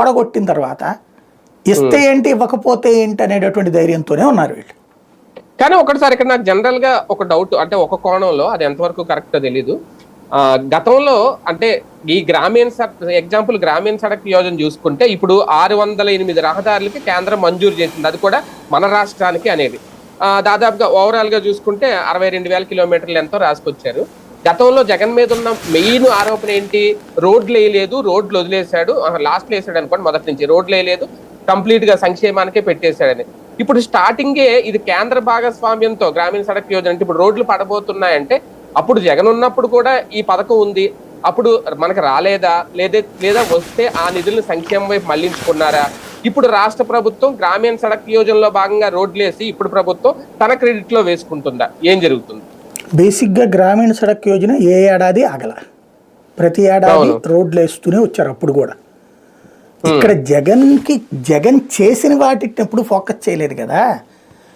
ఓడగొట్టిన తర్వాత ఇస్తే ఏంటి ఇవ్వకపోతే ఏంటి అనేటటువంటి ధైర్యంతోనే ఉన్నారు వీళ్ళు. కానీ ఒకటిసారి ఇక్కడ నాకు జనరల్గా ఒక డౌట్ అంటే ఒక కోణంలో అది ఎంతవరకు కరెక్ట్ తెలీదు. ఆ, గతంలో అంటే ఈ గ్రామీణ ఎగ్జాంపుల్ గ్రామీణ సడక్ యోజన చూసుకుంటే ఇప్పుడు ఆరు వందల ఎనిమిది రహదారులకి కేంద్రం మంజూరు చేసింది. అది కూడా మన రాష్ట్రానికి అనేది. ఆ, దాదాపుగా ఓవరాల్గా చూసుకుంటే అరవై రెండు వేల కిలోమీటర్లు ఎంతో రాసుకొచ్చారు. గతంలో జగన్ మీద ఉన్న మెయిన్ ఆరోపణ ఏంటి? రోడ్లు వేయలేదు రోడ్లు వదిలేశాడు. లాస్ట్ వేసాడు అనుకోండి మొదటి నుంచి. రోడ్లు వేయలేదు కంప్లీట్గా సంక్షేమానికే పెట్టేశాడని. ఇప్పుడు స్టార్టింగే ఇది కేంద్ర భాగస్వామ్యంతో గ్రామీణ సడక్ యోజన అంటే ఇప్పుడు రోడ్లు పడబోతున్నాయంటే అప్పుడు జగన్ ఉన్నప్పుడు కూడా ఈ పథకం ఉంది. అప్పుడు మనకు రాలేదా? లేదా లేదా వస్తే ఆ నిధులను సంక్షేమం వైపు మళ్ళించుకున్నారా? ఇప్పుడు రాష్ట్ర ప్రభుత్వం గ్రామీణ సడక్ యోజనలో భాగంగా రోడ్లు వేసి ఇప్పుడు ప్రభుత్వం తన క్రెడిట్లో వేసుకుంటుందా? ఏం జరుగుతుంది? బేసిక్గా గ్రామీణ సడక్ యోజన ఏ ఏడాది ఆగల. ప్రతి ఏడాది. రోడ్లు వేస్తూనే వచ్చారు అప్పుడు కూడా. ఇక్కడ జగన్కి జగన్ చేసిన వాటిని ఎప్పుడు ఫోకస్ చేయలేదు కదా.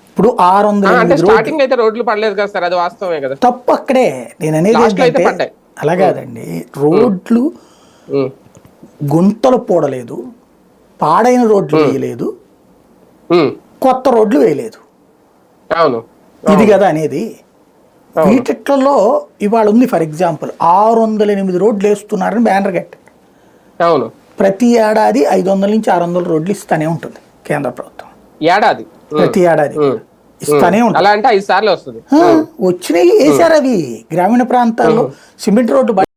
ఇప్పుడు ఆరు వందల స్టార్టింగ్ అయితే రోడ్లు పడలేదు కదా సార్ అది వాస్తవమే కదా. తప్పు అక్కడే. నేను అనేది ఏంటంటే. అలా కాదండి. రోడ్లు గుంతలు పోడలేదు. పాడైన రోడ్లు వేయలేదు. కొత్త రోడ్లు వేయలేదు. ఇది కదా అనేది. వీటిట్లో ఇవాళ ఉంది ఫర్ ఎగ్జాంపుల్. ఆరు వందల ఎనిమిది రోడ్లు వేస్తున్నారని బ్యానర్ కట్టారు అవును. ప్రతి ఏడాది ఐదు వందల నుంచి ఆరు వందల రోడ్లు ఇస్తానే ఉంటుంది కేంద్ర ప్రభుత్వం. ఏడాది. ప్రతి ఏడాది. ఇస్తానే ఉంటుంది. వచ్చినాయి వేసారు అవి. గ్రామీణ ప్రాంతాల్లో సిమెంట్ రోడ్డు